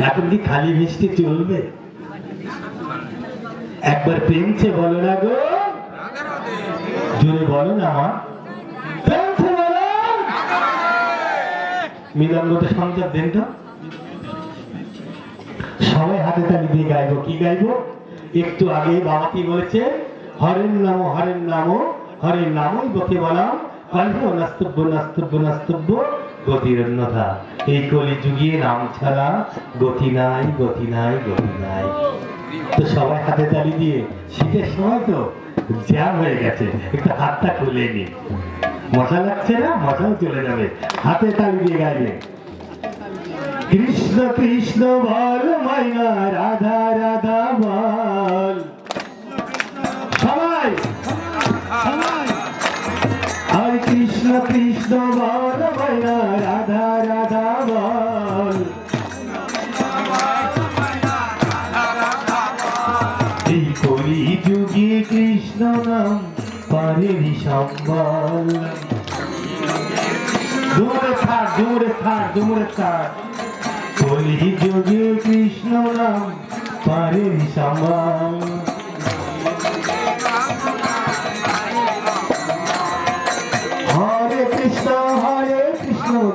এখন কি খালি মিষ্টি চলবে? একবার প্রেমছে বলো না গো। জোরে বলো না সবাই হাতে দিয়ে গাইবো। কি গাইবো? একটু কি নাম বলাম। কল্প, নাস্তব্য নাস্তব্য নাস্তব্য। গতির এই কলি যুগিয়ে নাম ছাড়া গতি নাই গতি নাই গতি নাই। তো সবাই হাতে তালি দিয়ে, শীতের সময় তো জ্যাম হয়ে গেছে, একটু হাতটা খুলে নি। মজা লাগছে না? মজাও চলে যাবে। হাতে তালি দিয়ে গাইবে। কৃষ্ণ কৃষ্ণ বল মাইনা রাধা রাধা বল। সবাই আর কৃষ্ণ কৃষ্ণ বল। মাইনা রাধা রাধা বল এই করি যুগে কৃষ্ণ নাম পারেনি সম্বল দূরে থাক দূরে থাক দূরে থাক কলি যোগে কৃষ্ণ নাম, পারেনি সম্বল।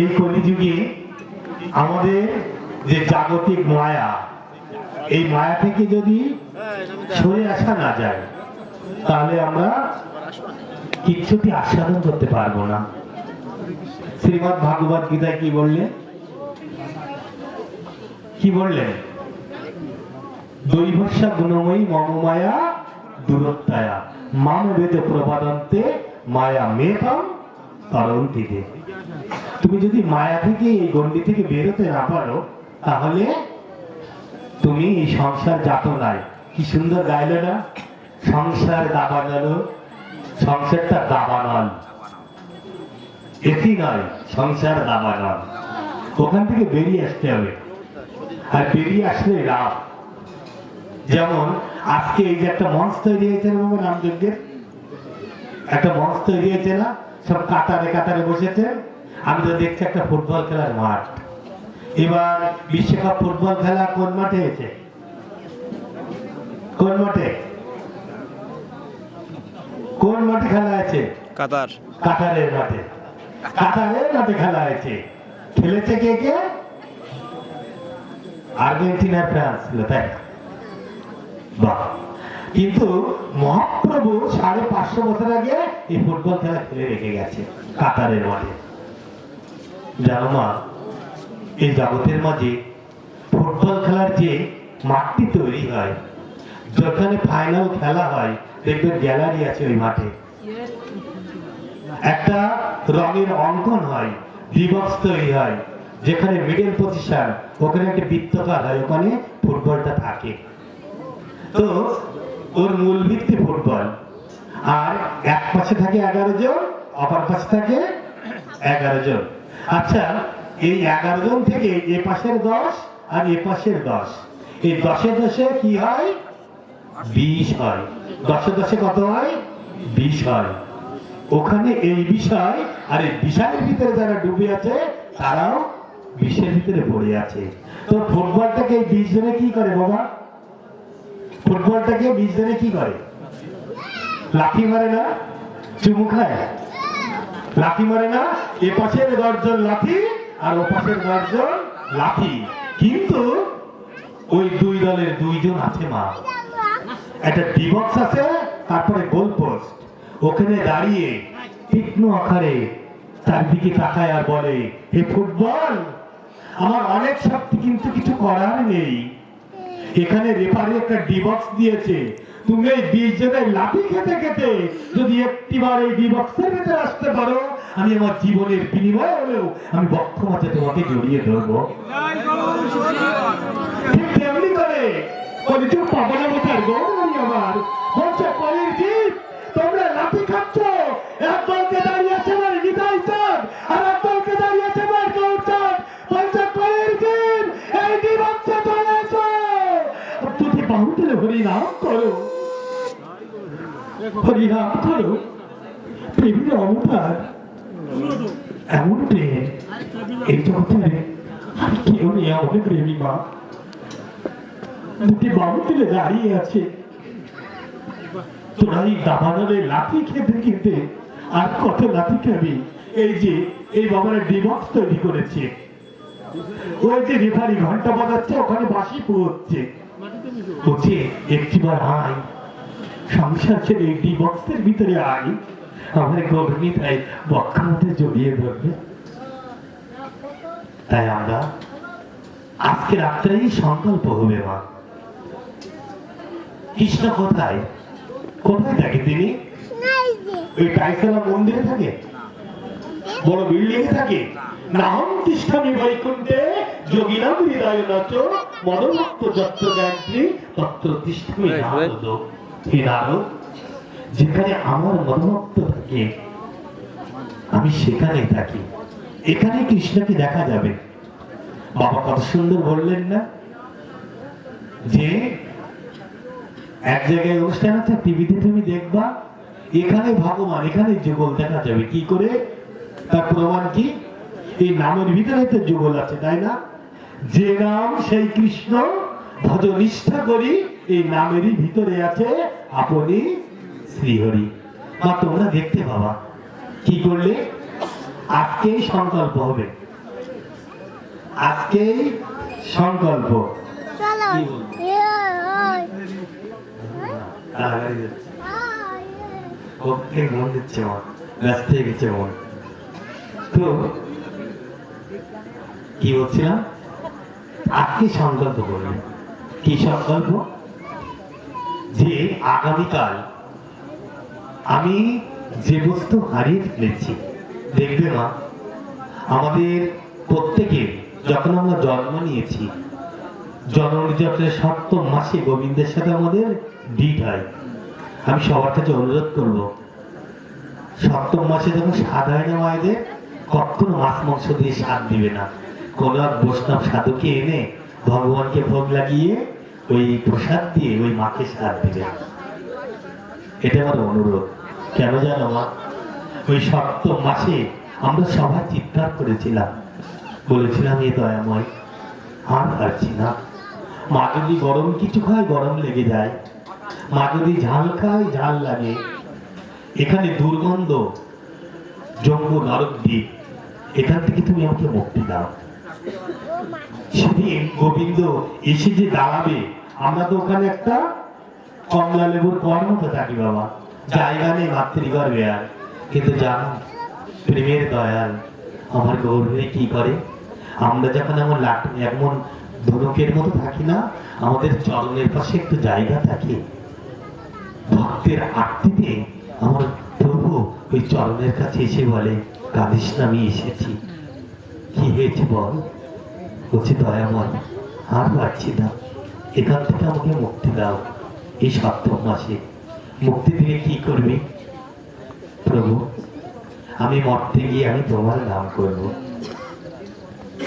এই কলিযুগে আমাদের যে জাগতিক মায়া, এই মায়া থেকে যদি সরে আসা না যায়, তাহলে আমরা কিচ্ছুটি আস্বাদন করতে পারব না। শ্রীমদ ভাগবত গীতায় কি বললে? কি বললেন দৈবস্যা গুণময়ী মম মায়া দূরত্বায়া। মাম বেদ প্রবাদন্তে মায়া মেঘম তরন্তিতে। তুমি যদি মায়া থেকে এই গণ্ডি থেকে বেরোতে না পারো, তাহলে তুমি এই সংসার যাতনায় কি সুন্দর গাইল না? সংসার দাবানল সংসারটা দাবা দাবানল এসি নয়, সংসার দাবা দাবানল ওখান থেকে বেরিয়ে আসতে হবে। আর বেরিয়ে আসলে লাভ। যেমন, আজকে এই যে একটা মঞ্চ তৈরি হয়েছে না বাবা রামযজ্ঞের? একটা মঞ্চ তৈরি হয়েছে না? সব কাতারে কাতারে বসেছে। আমি তো দেখছি একটা ফুটবল খেলার মাঠ। এবার বিশ্বকাপ ফুটবল খেলা কোন মাঠে হয়েছে? কোন মাঠে? কোন মাঠে খেলা আছে কাতার। কাতারের মাঠে। কাতারের মাঠে খেলা হয়েছে। খেলেছে কে কে? আর্জেন্টিনা ফ্রান্স ছিল তাই না? বাহ। কিন্তু মহাপ্রভু সাড়ে পাঁচশো বছর আগে এই ফুটবল খেলা খেলে রেখে গেছে কাতারের মাঠে। মা এই জগতের মাঝে ফুটবল খেলার যে মাঠটি তৈরি হয়, যেখানে ফাইনাল খেলা হয়, দেখবেন গ্যালারি আছে ওই মাঠে। একটা রঙের অঙ্কন হয় দিবস তৈরি হয়, যেখানে মিডল পজিশন ওখানে একটা বৃত্তকার হয়, ওখানে ফুটবলটা থাকে। তো ওর মূল ভিত্তি ফুটবল। আর এক পাশে থাকে এগারো জন, অপর পাশে থাকে এগারো জন। আচ্ছা এই এগারো জন থেকে এ পাশের দশ আর এ পাশের দশ। এই দশে দশে কি হয়? বিষ হয়। দশে দশে কত হয়? বিষ হয়। ওখানে এই বিষয় আর এই বিষয়ের ভিতরে যারা ডুবে আছে, তারাও বিষের ভিতরে পড়ে আছে। তো ফুটবলটাকে এই বিষ জনে কি করে বাবা? ফুটবলটাকে বিষ জনে কি করে? লাঠি মারে না? চুমু খায়? লাঠি মারে না, এ পাশের দশজন লাঠি আর ও পাশের দশজন লাঠি। কিন্তু ওই দুই দলের দুইজন আছে মা। একটা ডিবক্স আছে, তারপরে গোল পোস্ট। ওখানে দাঁড়িয়ে তীক্ষ্ণ আকারে চারদিকে তাকায় আর বলে, হে ফুটবল, আমার অনেক শক্তি, কিন্তু কিছু করার নেই। এখানে রেফারি একটা ডিবক্স দিয়েছে। তুমি এই বিশ জনের লাঠি খেতে খেতে যদি একটিবার এই বিবক্সের ভিতরে আসতে পারো, আমি আমার জীবনের বিনিময় হলেও আমি বক্ষ মাঝে তোমাকে জড়িয়ে ধরবো। ঠিক তেমনি করে কলিযুগ পাবনা আর গৌরী আমার। তুলে হরিনাম করো। হরিনাম করো। প্রেমীর অবতার। এমন প্রেম এই জগতে আর কেউ নেই আমাদের প্রেমিমা দুটি বাবু তুলে দাঁড়িয়ে আছে। তোরা এই দাবানলে লাঠি খেতে খেতে আর কত লাঠি খাবি? এই যে, এই বাবার ডিবক্স তৈরি করেছে। ওই যে রেফারি ঘণ্টা বাজাচ্ছে, ওখানে বাসি হচ্ছে বলছে একটিবার আয়। সংসার ছেড়ে এই ডিবক্সের ভিতরে আয়। আমার তাই বক্ষের জড়িয়ে ধরবে। তাই আমরা আজকে রাত্রেই সংকল্প হবে মা। কৃষ্ণ কোথায়? কোথায় থাকে তিনি? ওই টাইসলা মন্দিরে থাকে? বড় বিল্ডিং এ থাকে? নাহম তিষ্ঠামি বৈকুণ্ঠে যোগিনাম হৃদয় নাচ মদভক্ত যত্র গায়ত্রী তত্র তিষ্ঠামি হে নারদ যেখানে আমার মদভক্ত থাকে আমি সেখানে থাকি। এখানে কৃষ্ণকে দেখা যাবে। বাবা কত সুন্দর বললেন না? যে এক জায়গায় অনুষ্ঠান আছে টিভিতে তুমি দেখবা এখানে ভগবান এখানে যুগল দেখা যাবে। কি করে? তার প্রমাণ কি? এই নামের ভিতরে তো যুগল আছে তাই না? যে নাম সেই কৃষ্ণ ভজ নিষ্ঠা করি এই নামেরই ভিতরে আছে আপনি শ্রীহরি। মা তোমরা দেখতে বাবা কি করলে? আজকেই সংকল্প হবে। আজকেই সংকল্প। মন দিচ্ছে মন ব্যস্ত হয়ে গেছে মন তো কি বলছিলাম? আজকে সংকল্প করবে কি সংকল্প? যে আগামীকাল আমি যে বস্তু হারিয়ে ফেলেছি, দেখবে মা, আমাদের প্রত্যেকে যখন আমরা জন্ম নিয়েছি জন্ম নির্যাতনের সপ্তম মাসে গোবিন্দের সাথে আমাদের ডিট হয়। আমি সবার কাছে অনুরোধ করব, সপ্তম মাসে যখন স্বাদ হয় না মায়েদের, কখনো মাছ মাংস দিয়ে স্বাদ দিবে না। এক বৈষ্ণব সাধুকে এনে ভগবানকে ভোগ লাগিয়ে ওই প্রসাদ দিয়ে ওই মাকে স্বাদ দিবে এটা আমার অনুরোধ। কেন জানো মা? ওই সপ্তম মাসে আমরা সবাই চিৎকার করেছিলাম। বলেছিলাম, এ দয়াময়, আর পারছি না। মা যদি গরম কিছু খায়, গরম লেগে যায়। মা যদি ঝাল খায়, ঝাল লাগে। এখানে দুর্গন্ধ জম্বু নরক দ্বীপ এখান থেকে তুমি আমাকে মুক্তি দাও। সেদিন গোবিন্দ এসে যে দাঁড়াবে, আমরা তো ওখানে একটা কমলা লেবুর কর্মতে থাকি বাবা। জায়গা নেই মাতৃগর্ভে আর। কিন্তু জানো, প্রেমের দয়াল, আমার গৌরবে কি করে? আমরা যখন আমার লাট এমন ধনুকের মতো থাকি না, আমাদের চরণের পাশে একটু জায়গা থাকে। ভক্তের আত্মীতে আমার প্রভু ওই চরণের কাছে এসে বলে, কাঁদিস না, আমি এসেছি। কি হয়েছে বল? বলছি দয়া দয়াময়। আর পাচ্ছি না। এখান থেকে আমাকে মুক্তি দাও এই সপ্তম মাসে। মুক্তি দিলে কি করবি? প্রভু, আমি মরতে গিয়ে আমি তোমার নাম করব।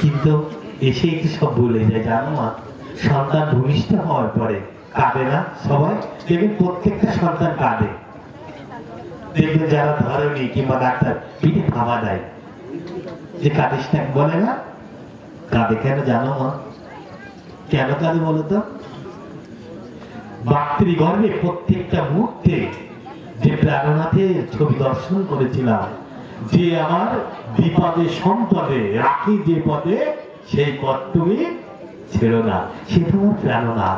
কিন্তু এসেই তো সব ভুলে যায়, জানো মা? সন্তান ভূমিষ্ঠ হওয়ার পরে কাঁদে না সবাই? দেখবেন প্রত্যেকটা সন্তান কাঁদে। দেখবেন যারা ধরেনি কিংবা ডাক্তার, পিঠে থামা দেয়। যে কাঁদিস বলে না? কাঁদে কেন জানো মা? কেন কাঁদে বলো তো? মাতৃগর্ভে প্রত্যেকটা মুহূর্তে যে প্রেরণাথের ছবি দর্শন করেছিলাম, যে আমার বিপদে সম্পদে রাখি যে পদে, সেই পদ তুমি ছেড়ো না। সে তোমার প্রেরণা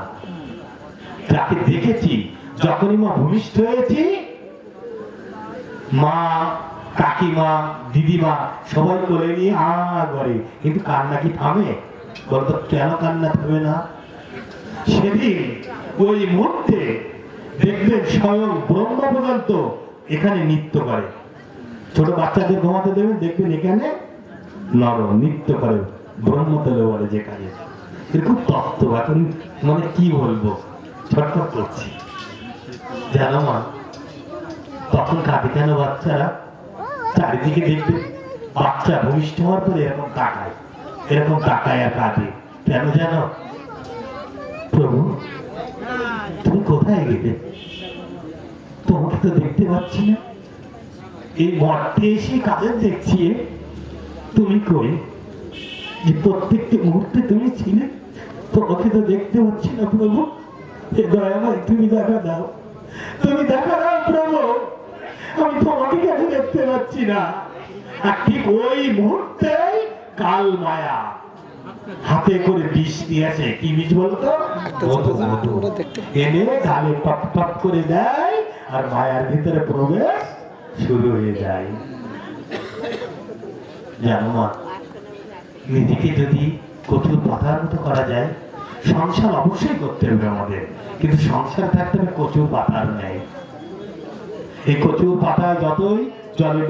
তাকে দেখেছি, যখনই মা ভূমিষ্ঠ হয়েছি, মা কাকিমা, দিদিমা সবাই কোলে নিয়ে আ করে। কিন্তু কান্না কি থামে? বলতো, কেন কান্না থামে না? সেদিন ওই মুহূর্তে দেখবেন স্বয়ং ব্রহ্ম পর্যন্ত এখানে নৃত্য করে। ছোট বাচ্চাদের ঘুমাতে দেবেন, দেখবেন এখানে নর নৃত্য করে, ব্রহ্মতলে বলে যেখানে এরকম তত্ত্ব এখন মানে কি বলব? ছটফট করছি। জানো মা, তখন কাঁদে কেন বাচ্চারা? চারিদিকে দেখবে বাচ্চা ভূমিষ্ঠ হওয়ার পরে এরকম তাকায় এরকম তাকায় আর কাঁদে। কেন জানো? প্রভু, তুমি কোথায় গেলে? তোমাকে তো দেখতে পাচ্ছি না। এই মর্তে এসে কাদের দেখছি তুমি কই? যে প্রত্যেকটি মুহূর্তে তুমি ছিলে, তোমাকে তো দেখতে পাচ্ছি না প্রভু। হে দয়াময় তুমি দেখা দাও। তুমি দেখা দাও প্রভু। আমি তোমাকে কেন দেখতে পাচ্ছি না। আর ঠিক ওই মুহূর্তে কাল মায়া হাতে করে বিষ দিয়েছে। কি বিষ বলতো। এনে গালে টপ টপ করে দেয় আর মায়ার ভিতরে প্রবেশ শুরু হয়ে যায়। জানো মা নিজেকে যদি কঠোর পাতার মতো করা যায় সংসার অবশ্যই করতে হবে আমাদের। কিন্তু সংসার থাকতে হবে কচুর পাতার নেই এই কচু পাতা যতই জলে